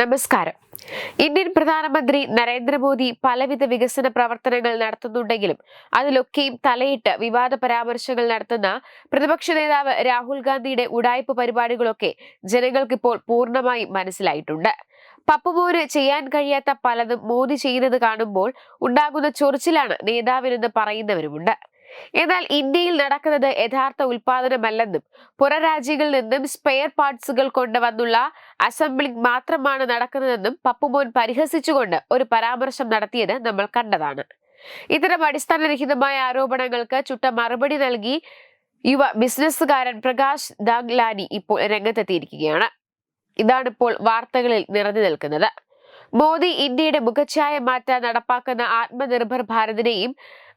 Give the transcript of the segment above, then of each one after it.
നമസ്കാരം. ഇന്ത്യൻ പ്രധാനമന്ത്രി നരേന്ദ്രമോദി പലവിധ വികസന പ്രവർത്തനങ്ങൾ നടത്തുന്നുണ്ടെങ്കിലും അതിലൊക്കെയും തലയിട്ട് വിവാദ പരാമർശങ്ങൾ നടത്തുന്ന പ്രതിപക്ഷ നേതാവ് രാഹുൽ ഗാന്ധിയുടെ ഉടായ്പ പരിപാടികളൊക്കെ ജനങ്ങൾക്കിപ്പോൾ പൂർണമായും മനസ്സിലായിട്ടുണ്ട്. പപ്പുമോന് ചെയ്യാൻ കഴിയാത്ത പലതും മോദി ചെയ്യുന്നത് കാണുമ്പോൾ ഉണ്ടാകുന്ന ചൊറിച്ചിലാണ് നേതാവിനെന്ന് പറയുന്നവരുമുണ്ട്. എന്നാൽ ഇന്ത്യയിൽ നടക്കുന്നത് യഥാർത്ഥ ഉൽപാദനമല്ലെന്നും പുറരാജ്യങ്ങളിൽ നിന്നും സ്പെയർ പാർട്സുകൾ കൊണ്ടുവന്നുള്ള അസംബ്ലിംഗ് മാത്രമാണ് നടക്കുന്നതെന്നും പപ്പുമോൻ പരിഹസിച്ചുകൊണ്ട് ഒരു പരാമർശം നടത്തിയത് നമ്മൾ കണ്ടതാണ്. ഇത്തരം അടിസ്ഥാനരഹിതമായ ആരോപണങ്ങൾക്ക് ചുട്ട മറുപടി നൽകി യുവ ബിസിനസ്സുകാരൻ പ്രകാശ് ദാഗ്ലാനി ഇപ്പോൾ രംഗത്തെത്തിയിരിക്കുകയാണ്. ഇതാണിപ്പോൾ വാർത്തകളിൽ നിറഞ്ഞു നിൽക്കുന്നത്. മോദി ഇന്ത്യയുടെ മുഖച്ഛായ മാറ്റാൻ നടപ്പാക്കുന്ന ആത്മനിർഭർ ഭാരതിനെയും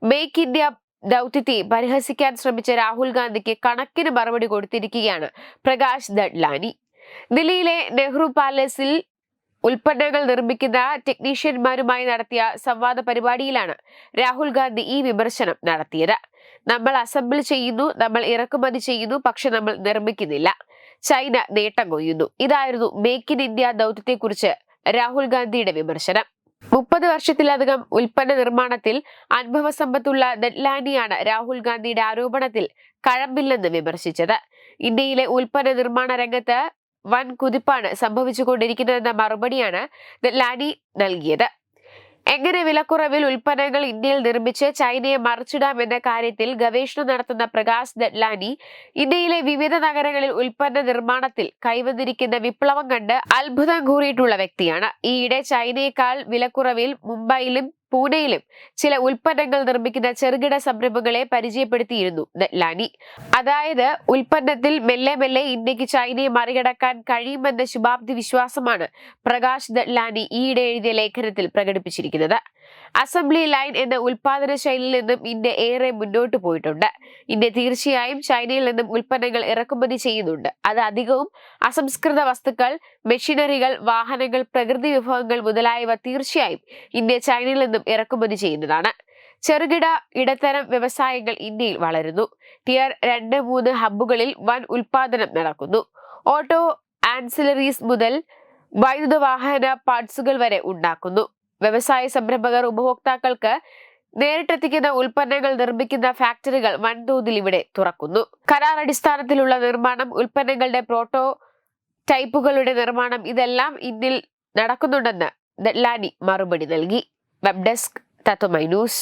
മേക്ക് ഇന്ത്യ ദൗത്യത്തെ പരിഹസിക്കാൻ ശ്രമിച്ച രാഹുൽ ഗാന്ധിക്ക് കണക്കിന് മറുപടി കൊടുത്തിരിക്കുകയാണ് പ്രകാശ് ദഡ്ലാനി. ദില്ലിയിലെ നെഹ്റു പാലസിൽ ഉൽപ്പന്നങ്ങൾ നിർമ്മിക്കുന്ന ടെക്നീഷ്യന്മാരുമായി നടത്തിയ സംവാദ പരിപാടിയിലാണ് രാഹുൽ ഗാന്ധി ഈ വിമർശനം നടത്തിയത്. നമ്മൾ അസംബിൾ ചെയ്യുന്നു നമ്മൾ ഇറക്കുമതി ചെയ്യുന്നു പക്ഷെ നമ്മൾ നിർമ്മിക്കുന്നില്ല. ചൈന നേട്ടം കൊയ്യുന്നു. ഇതായിരുന്നു മേക്ക് ഇൻ ഇന്ത്യ ദൗത്യത്തെക്കുറിച്ച് രാഹുൽ ഗാന്ധിയുടെ വിമർശനം. മുപ്പത് വർഷത്തിലധികം ഉൽപ്പന്ന നിർമ്മാണത്തിൽ അനുഭവ സമ്പത്തുള്ള ദഡ്ലാനിയാണ് രാഹുൽ ഗാന്ധിയുടെ ആരോപണത്തിൽ കഴമ്പില്ലെന്ന് വിമർശിച്ചത്. ഇന്ത്യയിലെ ഉൽപ്പന്ന നിർമ്മാണ രംഗത്ത് വൻ കുതിപ്പാണ് സംഭവിച്ചുകൊണ്ടിരിക്കുന്നതെന്ന മറുപടിയാണ് ദഡ്ലാനി നൽകിയത്. എങ്ങനെ വിലക്കുറവിൽ ഉൽപ്പന്നങ്ങൾ ഇന്ത്യയിൽ നിർമ്മിച്ച് ചൈനയെ മറിച്ചിടാം എന്ന കാര്യത്തിൽ ഗവേഷണം നടത്തുന്ന പ്രകാശ് ദഡ്ലാനി ഇന്ത്യയിലെ വിവിധ നഗരങ്ങളിൽ ഉൽപ്പന്ന നിർമ്മാണത്തിൽ കൈവന്നിരിക്കുന്ന വിപ്ലവം കണ്ട് അത്ഭുതം കൂറിയിട്ടുള്ള വ്യക്തിയാണ്. ഈയിടെ ചൈനയേക്കാൾ വിലക്കുറവിൽ മുംബൈയിലും പൂനെയിലും ചില ഉൽപ്പന്നങ്ങൾ നിർമ്മിക്കുന്ന ചെറുകിട സംരംഭങ്ങളെ പരിചയപ്പെടുത്തിയിരുന്നു ലാനി. അതായത് ഉൽപ്പന്നത്തിൽ മെല്ലെ മെല്ലെ ഇന്ത്യയ്ക്ക് ചൈനയെ മറികടക്കാൻ കഴിയുമെന്ന ശുഭാപ്തി വിശ്വാസമാണ് പ്രകാശ് ദഡ്ലാനി ഈയിടെ എഴുതിയ ലേഖനത്തിൽ പ്രകടിപ്പിച്ചിരിക്കുന്നത്. അസംബ്ലി ലൈൻ എന്ന ഉൽപാദന ശൈലിയിൽ നിന്നും ഇന്ത്യ ഏറെ മുന്നോട്ട് പോയിട്ടുണ്ട്. ഇന്ത്യ തീർച്ചയായും ചൈനയിൽ നിന്നും ഉൽപ്പന്നങ്ങൾ ഇറക്കുമതി ചെയ്യുന്നുണ്ട്. അത് അധികവും അസംസ്കൃത വസ്തുക്കൾ മെഷീനറികൾ വാഹനങ്ങൾ പ്രകൃതി വിഭവങ്ങൾ മുതലായവ തീർച്ചയായും ഇന്ത്യ ചൈനയിൽ നിന്നും ഇറക്കുമതി ചെയ്യുന്നതാണ്. ചെറുകിട ഇടത്തരം വ്യവസായങ്ങൾ ഇന്ത്യയിൽ വളരുന്നു. ടിയർ രണ്ട് മൂന്ന് ഹബ്ബുകളിൽ വൻ ഉൽപാദനം നടക്കുന്നു. ഓട്ടോ ആൻസിലറീസ് മുതൽ വൈദ്യുത വാഹന പാർട്സുകൾ വരെ ഉണ്ടാക്കുന്നു. വ്യവസായ സംരംഭകർ ഉപഭോക്താക്കൾക്ക് നേരിട്ടെത്തിക്കുന്ന ഉൽപ്പന്നങ്ങൾ നിർമ്മിക്കുന്ന ഫാക്ടറികൾ വൻതോതിൽ ഇവിടെ തുറക്കുന്നു. കരാർ അടിസ്ഥാനത്തിലുള്ള നിർമ്മാണം ഉൽപ്പന്നങ്ങളുടെ പ്രോട്ടോ ടൈപ്പുകളുടെ നിർമ്മാണം ഇതെല്ലാം ഇന്ത്യയിൽ നടക്കുന്നുണ്ടെന്ന് ദഡ്ലാനി മറുപടി നൽകി. Web desk Tatwamayi news.